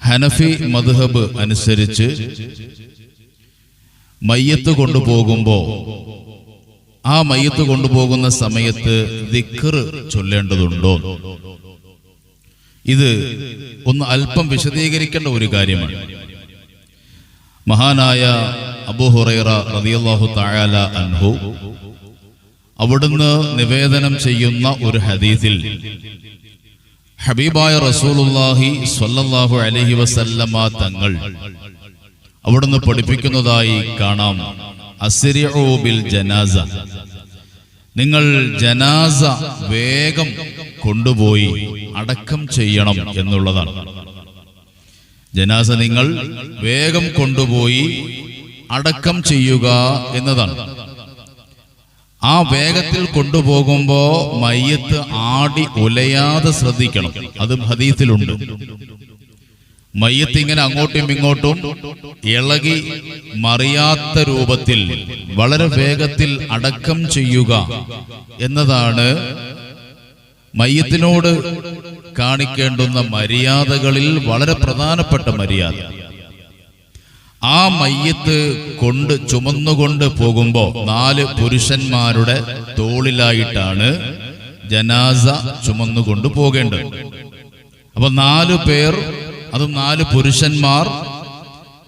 ഹനഫി മദ്ഹബ് അനുസരിച്ച് മയ്യത്ത് കൊണ്ടുപോകുമ്പോ ആ മയ്യത്ത് കൊണ്ടുപോകുന്ന സമയത്ത് ദിക്കർ ചൊല്ലേണ്ടതുണ്ടോ? ഇത് ഒന്ന് അല്പം വിശദീകരിക്കേണ്ട ഒരു കാര്യമാണ്. മഹാനായ അബൂ ഹുറൈറ റളിയല്ലാഹു തആല അൻഹു അവിടുന്ന് നിവേദനം ചെയ്യുന്ന ഒരു ഹദീസിൽ ഹബീബായ റസൂലുള്ളാഹി സ്വല്ലല്ലാഹു അലൈഹി വസല്ലമ തങ്ങൾ അവിടുന്ന് പഠിപ്പിക്കുന്നതായി കാണാം. അസ്രിഉ ബിൽ ജനാസ. നിങ്ങൾ ജനാസ വേഗം കൊണ്ടുപോയി അടക്കം ചെയ്യണം എന്നുള്ളതാണ്. ജനാസ നിങ്ങൾ വേഗം കൊണ്ടുപോയി അടക്കം ചെയ്യുക എന്നതാണ്. ആ വേഗത്തിൽ കൊണ്ടുപോകുമ്പോ മയ്യത്ത് ആടി ഉലയാതെ ശ്രദ്ധിക്കണം. അതും ഹദീസിലുണ്ട്. മയ്യത്ത് ഇങ്ങനെ അങ്ങോട്ടും ഇങ്ങോട്ടും ഇളകി മറിയാത്ത രൂപത്തിൽ വളരെ വേഗത്തിൽ അടക്കം ചെയ്യുക എന്നതാണ് മയ്യത്തിനോട് കാണിക്കേണ്ടുന്ന മര്യാദകളിൽ വളരെ പ്രധാനപ്പെട്ട മര്യാദ. ആ മയ്യത്ത് കൊണ്ട് ചുമന്നുകൊണ്ട് പോകുമ്പോ നാല് പുരുഷന്മാരുടെ തോളിലായിട്ടാണ് ജനാസ ചുമന്നുകൊണ്ട് പോകേണ്ടത്. അപ്പൊ നാല് പേർ അതും നാല് പുരുഷന്മാർ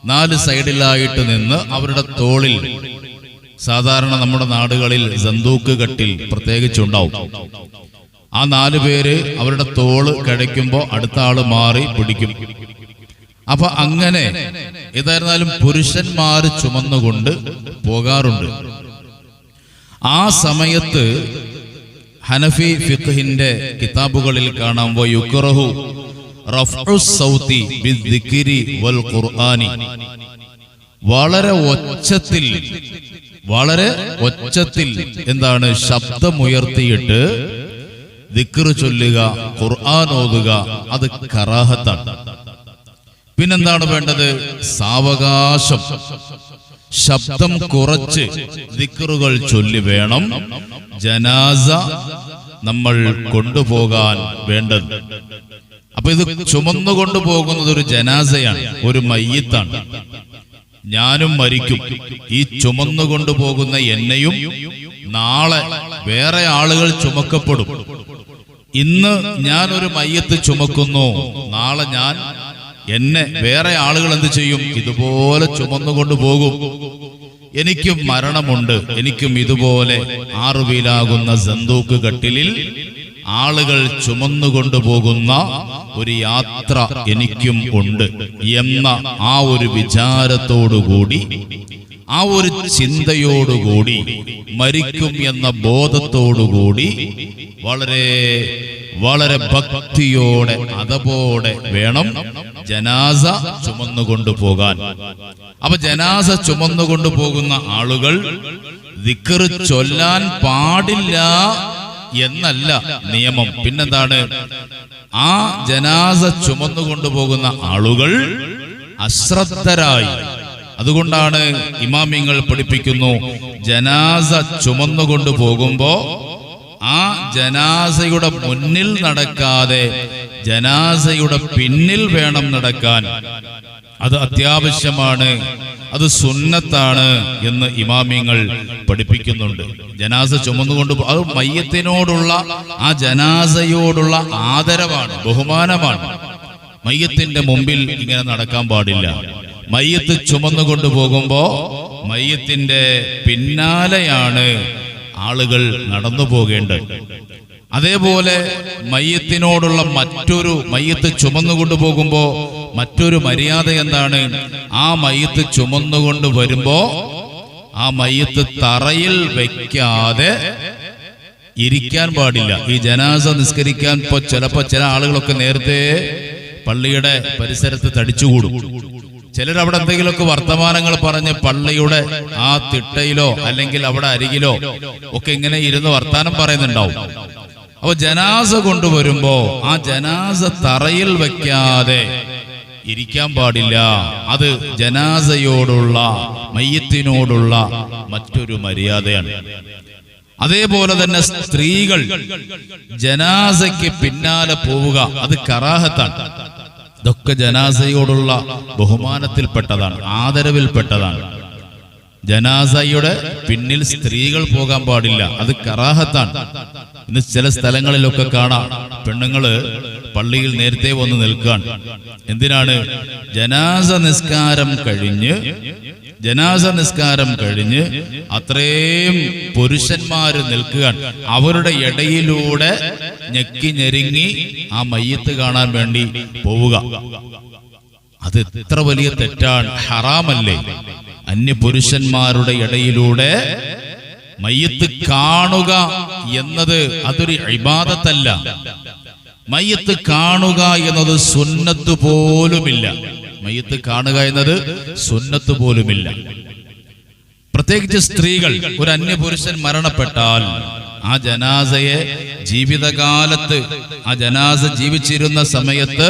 നാല് സൈഡിലായിട്ട് നിന്ന് അവരുടെ തോളിൽ സാധാരണ നമ്മുടെ നാടുകളിൽ സന്തൂക്ക് കട്ടിൽ പ്രത്യേകിച്ചുണ്ടാവും ആ നാല് പേര് അവരുടെ തോൾ കഴിക്കുമ്പോ അടുത്ത ആൾ മാറി പിടിക്കും. അപ്പൊ അങ്ങനെ ഏതായിരുന്നാലും പുരുഷന്മാർ ചുമന്നുകൊണ്ട് പോകാറുണ്ട്. ആ സമയത്ത് ഹനഫി ഫിഖിന്റെ കിതാബുകളിൽ കാണാം. യുക്റഹു റഫ്ഉ സൗതി ബിദ്ദിക്രി വൽ ഖുർആനി. വളരെ ഒച്ചത്തിൽ വളരെ ഒച്ചത്തിൽ എന്താണ് ശബ്ദമുയർത്തിയിട്ട് ദിക്കറ് ചൊല്ലുക ഖുർആൻ ഓതുക അത് കറാഹത്താണ്. പിന്നെന്താണ് വേണ്ടത്? സാവകാശം. ശബ്ദം കുറച്ച് ദിക്കറുകൾ ചൊല്ലി വേണം. ജനാസ നമ്മൾ കൊണ്ടുപോകാൻ വേണ്ടത്. അപ്പൊ ഇത് ചുമന്നു കൊണ്ടുപോകുന്നത് ഒരു ജനാസയാണ് ഒരു മയ്യത്താണ്. ഞാനും മരിക്കും. ഈ ചുമന്നു കൊണ്ടുപോകുന്ന എന്നെയും നാളെ വേറെ ആളുകൾ ചുമക്കപ്പെടും. ഇന്ന് ഞാൻ ഒരു മയ്യത്ത് ചുമക്കുന്നു. നാളെ ഞാൻ എന്നെ വേറെ ആളുകൾ എന്ത് ചെയ്യും? ഇതുപോലെ ചുമന്നുകൊണ്ട് പോകും. എനിക്കും മരണമുണ്ട്. എനിക്കും ഇതുപോലെ ആറുവീലാകുന്ന സന്തൂക്ക് കട്ടിലിൽ ആളുകൾ ചുമന്നുകൊണ്ടു പോകുന്ന ഒരു യാത്ര എനിക്കും ഉണ്ട് എന്ന ആ ഒരു വിചാരത്തോടുകൂടി ആ ഒരു ചിന്തയോടുകൂടി മരിക്കും എന്ന ബോധത്തോടുകൂടി വളരെ വളരെ ഭക്തിയോടെ അതപോടെ വേണം ജനാസ ചുമന്നുകൊണ്ടു പോകാൻ. അപ്പൊ ജനാസ ചുമന്നുകൊണ്ടു പോകുന്ന ആളുകൾ ദിക്കറ് ചൊല്ലാൻ പാടില്ല എന്നല്ല നിയമം. പിന്നെന്താണ്? ആ ജനാസ ചുമന്നുകൊണ്ടു പോകുന്ന ആളുകൾ അശ്രദ്ധരായി. അതുകൊണ്ടാണ് ഇമാമിങ്ങൾ പഠിപ്പിക്കുന്നു ജനാസ ചുമന്നുകൊണ്ടു പോകുമ്പോ ആ ജനാസയുടെ മുന്നിൽ നടക്കാതെ ജനാസയുടെ പിന്നിൽ വേണം നടക്കാൻ. അത് അത്യാവശ്യമാണ് അത് സുന്നത്താണ് എന്ന് ഇമാമിങ്ങൾ പഠിപ്പിക്കുന്നുണ്ട്. ജനാസ ചുമന്നുകൊണ്ട് അത് മയ്യത്തിനോടുള്ള ആ ജനാസയോടുള്ള ആദരവാണ് ബഹുമാനമാണ്. മയ്യത്തിന്റെ മുമ്പിൽ ഇങ്ങനെ നടക്കാൻ പാടില്ല. മയ്യത്ത് ചുമന്നുകൊണ്ട് പോകുമ്പോ മയ്യത്തിന്റെ പിന്നാലെയാണ് ആളുകൾ നടന്നു പോകേണ്ടത്. അതേപോലെ മയ്യത്തിനോടുള്ള മറ്റൊരു മയ്യത്ത് ചുമന്നുകൊണ്ട് പോകുമ്പോ മറ്റൊരു മര്യാദ എന്താണ്? ആ മയ്യത്ത് ചുമന്നുകൊണ്ട് വരുമ്പോ ആ മയ്യത്ത് തറയിൽ വെക്കാതെ ഇരിക്കാൻ പാടില്ല. ഈ ജനാസ നിസ്കരിക്കാൻ ഇപ്പൊ ചിലപ്പോ ചില ആളുകളൊക്കെ നേരത്തെ പള്ളിയുടെ പരിസരത്ത് തടിച്ചുകൂടും. ചിലർ അവിടെ എന്തെങ്കിലുമൊക്കെ വർത്തമാനങ്ങൾ പറഞ്ഞ് പള്ളിയുടെ ആ തിട്ടയിലോ അല്ലെങ്കിൽ അവിടെ അരികിലോ ഒക്കെ ഇങ്ങനെ ഇരുന്ന് വർത്താനം പറയുന്നുണ്ടാവും. അപ്പൊ ജനാസ കൊണ്ടുവരുമ്പോ ആ ജനാസ തറയിൽ വെക്കാതെ ഇരിക്കാൻ പാടില്ല. അത് ജനാസയോടുള്ള മയ്യത്തിനോടുള്ള മറ്റൊരു മര്യാദയാണ്. അതേപോലെ തന്നെ സ്ത്രീകൾ ജനാസയ്ക്ക് പിന്നാലെ പോവുക അത് കറാഹത്താണ്. ഇതൊക്കെ ജനാസയോടുള്ള ബഹുമാനത്തിൽപ്പെട്ടതാണ് ആദരവിൽപ്പെട്ടതാണ്. ജനാസയുടെ പിന്നിൽ സ്ത്രീകൾ പോകാൻ പാടില്ല അത് കറാഹത്താണ്. ഇന്ന് ചില സ്ഥലങ്ങളിലൊക്കെ കാണാം. പെണ്ണുങ്ങൾ പള്ളിയിൽ നേരത്തെ വന്ന് നിൽക്കാൻ. എന്തിനാണ്? ജനാസ നിസ്കാരം കഴിഞ്ഞ് ജനാസ നിസ്കാരം കഴിഞ്ഞ് അത്രയും പുരുഷന്മാര് നിൽക്കുകയാണ്. അവരുടെ ഇടയിലൂടെ ഞെക്കി ഞെരുങ്ങി ആ മയ്യത്ത് കാണാൻ വേണ്ടി പോവുക. അത് എത്ര വലിയ തെറ്റാണ്. ഹറാമല്ലേ? അന്യപുരുഷന്മാരുടെ ഇടയിലൂടെ മയ്യത്ത് കാണുക. എന്നത് അതൊരു ഇബാദത്തല്ല. മയ്യത്ത് കാണുക എന്നത് സുന്നത്ത് പോലുമില്ല. മയ്യത്ത് കാണുക എന്നത് സുന്നത്ത് പോലുമില്ല. പ്രത്യേകിച്ച് സ്ത്രീകൾ ഒരു അന്യപുരുഷൻ മരണപ്പെട്ടാൽ ആ ജനാസയെ ജീവിതകാലത്ത് ആ ജനാസ ജീവിച്ചിരുന്ന സമയത്ത്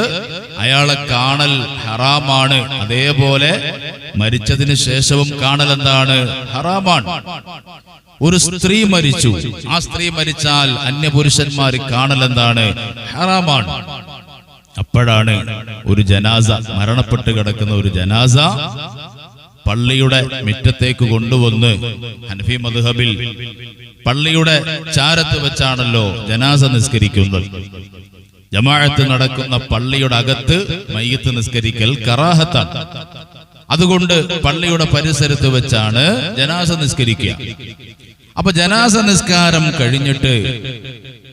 അയാളെ കാണൽ ഹറാമാണ്. അതേപോലെ മരിച്ചതിന് ശേഷവും കാണൽ എന്താണ്? ഹറാമാണ്. ഒരു സ്ത്രീ മരിച്ചു. ആ സ്ത്രീ മരിച്ചാൽ അന്യപുരുഷന്മാർ കാണൽ എന്താണ് ഹറാമാണ്. അപ്പോഴാണ് ഒരു ജനാസ മരണപ്പെട്ട് കിടക്കുന്ന ഒരു ജനാസ പള്ളിയുടെ മുറ്റത്തേക്ക് കൊണ്ടുവന്ന് ഹൻഫി മധുഹബിൽ പള്ളിയുടെ ചാരത്ത് വെച്ചാണല്ലോ ജനാസ നിസ്കരിക്കുന്നത്. ജമാഴത്ത് നടക്കുന്ന പള്ളിയുടെ അകത്ത് മയ്യത്ത് നിസ്കരിക്കൽ കറാഹത്താണ്. അതുകൊണ്ട് പള്ളിയുടെ പരിസരത്ത് വെച്ചാണ് ജനാസ നിസ്കരിക്കുക. അപ്പൊ ജനാസ നിസ്കാരം കഴിഞ്ഞിട്ട്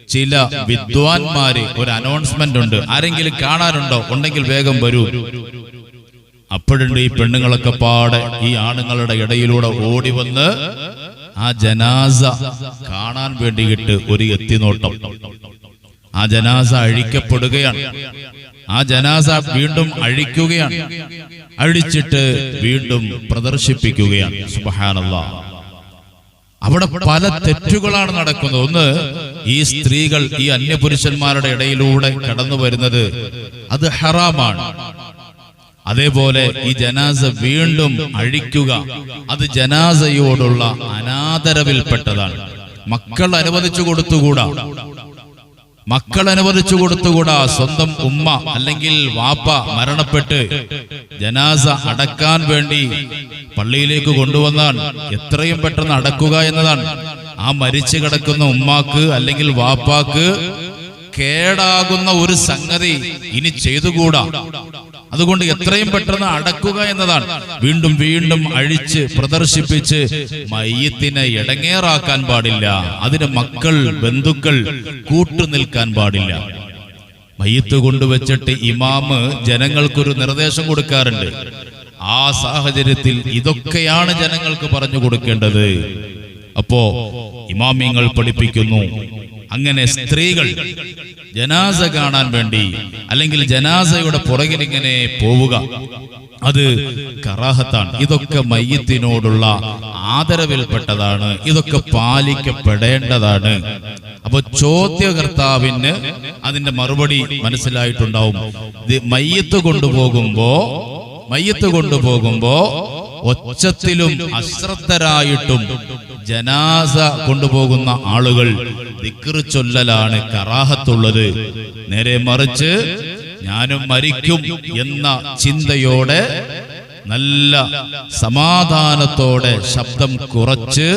ചില വിദ്വാൻമാര് ഒരു അനൗൺസ്മെന്റ് ഉണ്ട്. ആരെങ്കിലും കാണാനുണ്ടോ? ഉണ്ടെങ്കിൽ വേഗം വരൂ. അപ്പോഴുണ്ട് ഈ പെണ്ണുങ്ങളൊക്കെ പാടെ ഈ ആണുങ്ങളുടെ ഇടയിലൂടെ ഓടി വന്ന് ആ ജനാസ കാണാൻ വേണ്ടിയിട്ട് ഒരു എത്തിനോട്ടം. ആ ജനാസ അഴിക്കപ്പെടുകയാണ്. ആ ജനാസ വീണ്ടും അഴിക്കുകയാണ്. അഴിച്ചിട്ട് വീണ്ടും പ്രദർശിപ്പിക്കുകയാണ്. സുബഹാനല്ലാ. അവിടെ പല തെറ്റുകളാണ് നടക്കുന്നത്. ഒന്ന് ഈ സ്ത്രീകൾ ഈ അന്യപുരുഷന്മാരുടെ ഇടയിലൂടെ കടന്നു വരുന്നത് അത് ഹറാമാണ്. അതേപോലെ ഈ ജനാസ വീണ്ടും അഴിക്കുക അത് ജനാസയോടുള്ള അനാദരവിൽപ്പെട്ടതാണ്. മക്കൾ അനുവദിച്ചു കൊടുത്തുകൂടാ. മക്കൾ അനുവദിച്ചു കൊടുത്തുകൂടാ സ്വന്തം ഉമ്മ അല്ലെങ്കിൽ വാപ്പ മരണപ്പെട്ട്. ജനാസ അടക്കാൻ വേണ്ടി പള്ളിയിലേക്ക് കൊണ്ടുവന്നാൽ എത്രയും പെട്ടെന്ന് അടക്കുക എന്നതാണ്. ആ മരിച്ചു കിടക്കുന്ന ഉമ്മാക്ക് അല്ലെങ്കിൽ വാപ്പാക്ക് കേടാകുന്ന ഒരു സംഗതി ഇനി ചെയ്തുകൂടാ. അതുകൊണ്ട് എത്രയും പെട്ടെന്ന് അടക്കുക എന്നതാണ്. വീണ്ടും വീണ്ടും അഴിച്ച് പ്രദർശിപ്പിച്ച് മയ്യത്തിനെ ഇടങ്ങേറാക്കാൻ പാടില്ല. അതിന് മക്കൾ ബന്ധുക്കൾ കൂട്ടുനിൽക്കാൻ പാടില്ല. മയ്യത്ത് കൊണ്ടുവച്ചിട്ട് ഇമാമ് ജനങ്ങൾക്കൊരു നിർദ്ദേശം കൊടുക്കാറുണ്ട്. ആ സാഹചര്യത്തിൽ ഇതൊക്കെയാണ് ജനങ്ങൾക്ക് പറഞ്ഞു കൊടുക്കേണ്ടത്. അപ്പോ ഇമാമിങ്ങൾ പഠിപ്പിക്കുന്നു അങ്ങനെ സ്ത്രീകൾ ജനാസ കാണാൻ വേണ്ടി അല്ലെങ്കിൽ ജനാസയുടെ പുറകിൽ ഇങ്ങനെ പോവുക. അത് കറാഹത്താണ്. ഇതൊക്കെ മയ്യത്തിനോടുള്ള ആദരവിൽപ്പെട്ടതാണ്. ഇതൊക്കെ പാലിക്കപ്പെടേണ്ടതാണ്. അപ്പൊ ചോദ്യകർത്താവിന് അതിന്റെ മറുപടി മനസ്സിലായിട്ടുണ്ടാവും. മയ്യത്ത് കൊണ്ടുപോകുമ്പോ മയ്യത്ത് കൊണ്ടുപോകുമ്പോ ഒച്ചത്തിലും അശ്രദ്ധരായിട്ടും ജനാസ കൊണ്ടുപോകുന്ന ആളുകൾ ദിക്കറി ചൊല്ലലാണ് കറാഹത്തുള്ളത്. നേരെ മറിച്ച് ഞാനും മരിക്കും എന്ന ചിന്തയോടെ നല്ല സമാധാനത്തോടെ ശബ്ദം കുറച്ച്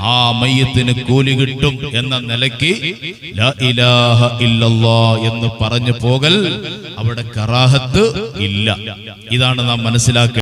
ആ മയ്യത്തിന് കൂലി കിട്ടും എന്ന നിലയ്ക്ക് എന്ന് പറഞ്ഞു പോകൽ അവിടെ കറാഹത്ത് ഇല്ല. ഇതാണ് നാം മനസ്സിലാക്കുക